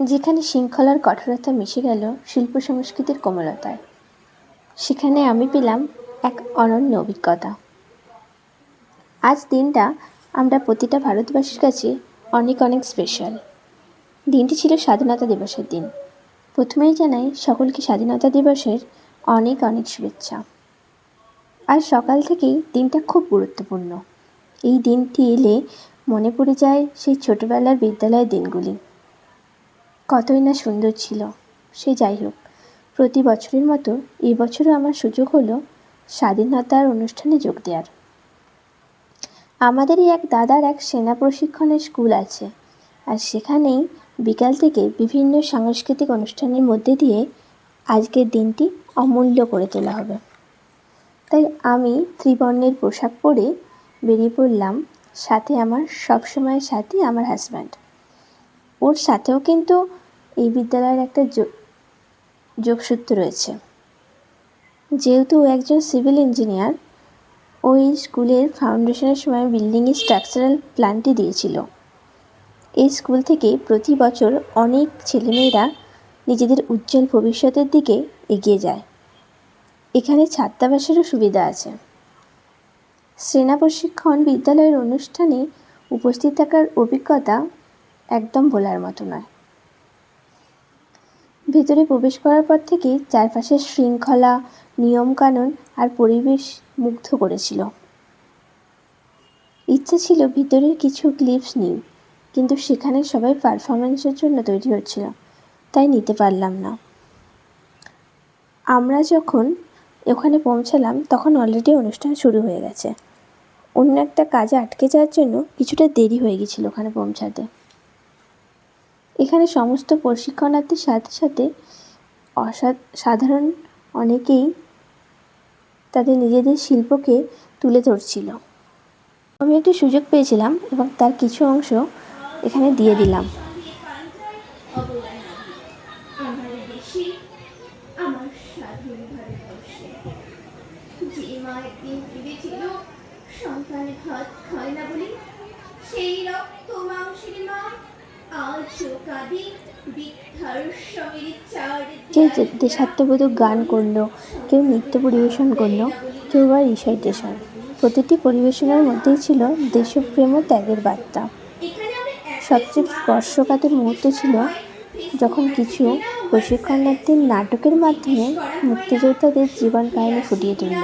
যেখানে শৃঙ্খলার কঠোরতা মিশে গেল শিল্প সংস্কৃতির কোমলতায়। সেখানে আমি পেলাম এক অনন্য অভিজ্ঞতা। আজ দিনটা আমরা প্রতিটা ভারতবাসীর কাছে অনেক অনেক স্পেশাল দিনটি ছিল স্বাধীনতা দিবসের দিন। প্রথমেই জানাই সকলকে স্বাধীনতা দিবসের অনেক অনেক শুভেচ্ছা। আজ সকাল থেকেই দিনটা খুব গুরুত্বপূর্ণ। এই দিনটি এলে মনে পড়ে যায় সেই ছোটোবেলার বিদ্যালয়ের দিনগুলি। কতই না সুন্দর ছিল। সে যাই হোক প্রতি বছরের মতো এবছরও আমার সুযোগ হলো স্বাধীনতার অনুষ্ঠানে যোগ দেওয়ার আমাদেরই এক দাদার এক সেনা প্রশিক্ষণের স্কুল আছে আর সেখানেই বিকাল থেকে বিভিন্ন সাংস্কৃতিক অনুষ্ঠানের মধ্যে দিয়ে আজকের দিনটি অমূল্য করে তোলা হবে। তাই আমি ত্রিবর্ণের পোশাক পরে বেরিয়ে পড়লাম সাথে আমার সবসময় সাথী আমার হাজব্যান্ড ওর সাথেও কিন্তু এই বিদ্যালয়ের একটা যোগসূত্র রয়েছে। যেহেতু ও একজন সিভিল ইঞ্জিনিয়ার, ওই স্কুলের ফাউন্ডেশনের সময় বিল্ডিংয়ের স্ট্রাকচারাল প্ল্যানটি দিয়েছিল। এই স্কুল থেকে প্রতি বছর অনেক ছেলেমেয়েরা নিজেদের উজ্জ্বল ভবিষ্যতের দিকে এগিয়ে যায়। এখানে ছাত্রাবাসেরও সুবিধা আছে। সেনা প্রশিক্ষণ বিদ্যালয়ের অনুষ্ঠানে উপস্থিত থাকার অভিজ্ঞতা একদম বলার মতো নয়। ভেতরে প্রবেশ করার পর থেকেই চারপাশের শৃঙ্খলা, নিয়মকানুন আর পরিবেশ মুগ্ধ করেছিল। ইচ্ছে ছিল ভিতরের কিছু ক্লিপস নিই, কিন্তু সেখানে সবাই পারফরমেন্সের জন্য তৈরি হচ্ছিল, তাই নিতে পারলাম না। আমরা যখন ওখানে পৌঁছালাম, তখন অলরেডি অনুষ্ঠান শুরু হয়ে গেছে। অন্য একটা কাজে আটকে যাওয়ার জন্য কিছুটা দেরি হয়ে গেছিল ওখানে পৌঁছাতে। এখানে সমস্ত প্রশিক্ষণার্থীর সাথে সাথে অসা, সাধারণ অনেকেই তাদের নিজেদের শিল্পকে তুলে ধরছিল। আমি একটি সুযোগ পেয়েছিলাম এবং তার কিছু অংশ এখানে দিয়ে দিলাম। সেই রক্ত মাংসের মা কেউ দেশাত্মবোধক গান করল, কেউ নৃত্য পরিবেশন করল, কেউ বা রিসাইটেশন প্রতিটি পরিবেশনের মধ্যেই ছিল দেশপ্রেম ও ত্যাগের বার্তা। সবচেয়ে স্পর্শকাতর মুহূর্ত ছিল যখন কিছু প্রশিক্ষণার্থীর নাটকের মাধ্যমে মুক্তিযোদ্ধাদের জীবন কাহিনী ফুটিয়ে তুলল।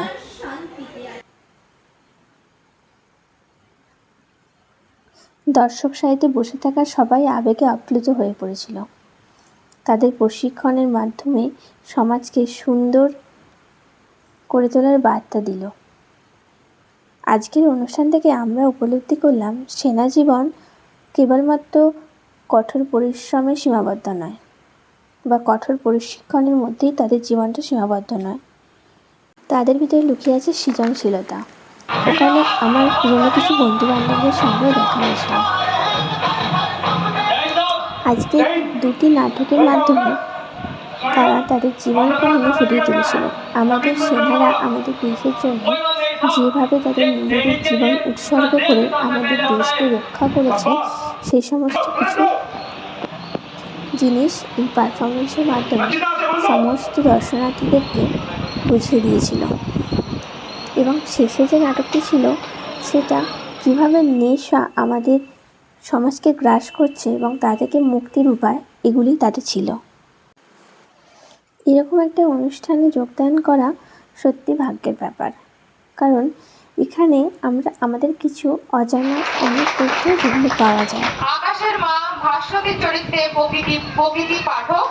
দর্শক সারিতে বসে থাকা সবাই আবেগে আপ্লুত হয়ে পড়েছিল। তাদের প্রশিক্ষণের মাধ্যমে সমাজকে সুন্দর করে তোলার বার্তা দিল। আজকের অনুষ্ঠান থেকে আমরা উপলব্ধি করলাম, সেনা জীবন কেবলমাত্র কঠোর পরিশ্রমে সীমাবদ্ধ নয় বা কঠোর প্রশিক্ষণের মধ্যেই তাদের জীবনটা সীমাবদ্ধ নয়। তাদের ভিতরে লুকিয়ে আছে সৃজনশীলতা। ওখানে আমার পুরনো কিছু বন্ধু বান্ধবদের সঙ্গেও দেখা হয়েছিল আজকে দুটি নাটকের মাধ্যমে তারা তাদের জীবন কাহিনী ফুটিয়ে তুলেছিল। আমাদের সেনারা আমাদের দেশের জন্য যেভাবে তাদের নিজেদের জীবন উৎসর্গ করে আমাদের দেশকে রক্ষা করেছে সেই সমস্ত কিছু জিনিস এই পারফরমেন্সের মাধ্যমে সমস্ত দর্শনার্থীদেরকে বুঝিয়ে দিয়েছিল। এবং শেষে যে নাটকটি ছিল, সেটা কীভাবে নেশা আমাদের সমাজকে গ্রাস করছে এবং তা থেকে মুক্তির উপায় এগুলি তাতে ছিল। এরকম একটা অনুষ্ঠানে যোগদান করা সত্যি ভাগ্যের ব্যাপার। কারণ এখানে আমরা, আমাদের কিছু অজানা অনেক তথ্য যেগুলো পাওয়া যায়। আকাশের মা ভাস্বতী চরিত্রে প্রকৃতি প্রকৃতি পাঠক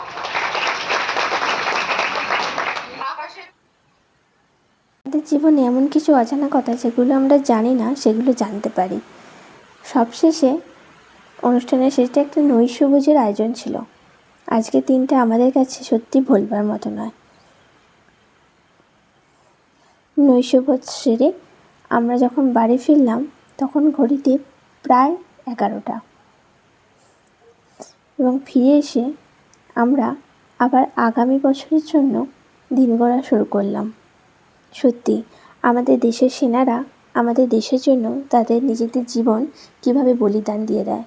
আমাদের জীবনে এমন কিছু অজানা কথা যেগুলো আমরা জানি না, সেগুলো জানতে পারি। সবশেষে অনুষ্ঠানের শেষে একটা নৈশভোজের আয়োজন ছিল। আজকে দিনটা আমাদের কাছে সত্যি ভুলবার মতো নয়। নৈশভোজ সেরে আমরা যখন বাড়ি ফিরলাম, তখন ঘড়িতে প্রায় এগারোটা। এবং ফিরে এসে আমরা আবার আগামী বছরের জন্য দিন গড়া শুরু করলাম। সত্যি আমাদের দেশের সেনারা আমাদের দেশের জন্য তাদের নিজেদের জীবন কীভাবে বলিদান দিয়ে দেয়?